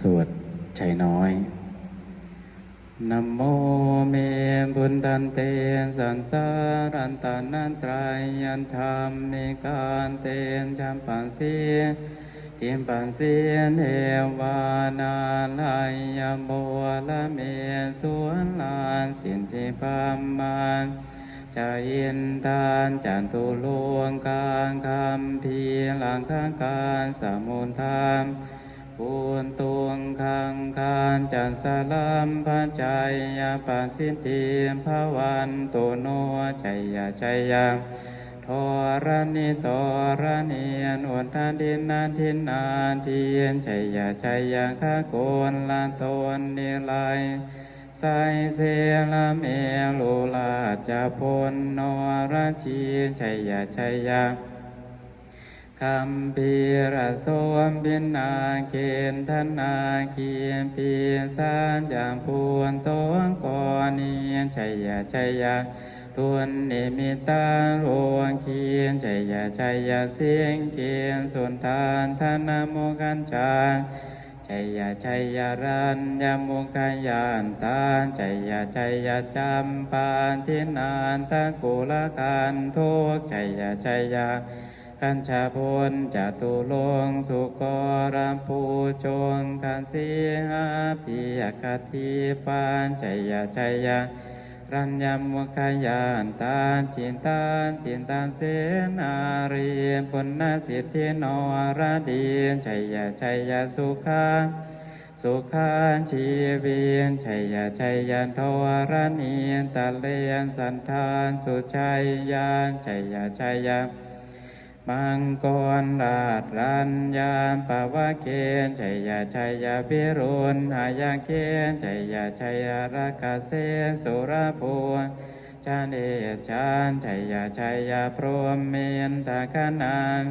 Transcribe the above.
สวดชัยน้อยนโมเมบุญตันเตสันสารันตานันตรายันธรรมมีการเตนชัมปันสีทิมปันสีเทวานาลายยโบละเมสวนลานสินทิพัมมานจะยินทานจันตุลวงกางคำพีหลังข้างการสมุนธรร ปูนตวงคังคานจันสลัมพระใจยาปัสสิทธิภวันตุโนชัยยาชัยยาทรณิตรณียนอุทานดินนาทินนาเทียนชัยยาชัยยาข้าโกนลานตนนิไลไสเสลเมลุลาจะพลนรชีชัยยาชัยยา คำปีระโสมบินนาเกณฑนาเกียมปีสานอย่างพวนตวงกอนีชัยยะชัยยะทวนนิมิตาหลวงเคียนชัยยะชัยยะเสียงเกียนสุนทานธนโมกันจางชัยยะชัยยะรันยมุขยานตานชัยยะชัยยะจำปานทินานตะกุลกันทุกชัยยะชัยยะ ขันชาพลจตุลงสุกรามภูจงกันสีหาปิยคทีปานใจยาใจยารัญญมุขยานตาจินตานจินตานเสนารีปุณสิทธินรดีชัยยาชัยยาสุขาสุขาชีวินชัยยาชัยยานทวรณีตะเลียนสันทานสุชัยยานชัยยาชัยยา มังกรราชรัญญาปวะเกณฑ์ชัยยาชัยยาพิรุณหายาเกณฑ์ชัยยาชัยยาราคาเสสุรภูชาเดชานชัยยาชัยยาพรหมเมนตาคานาง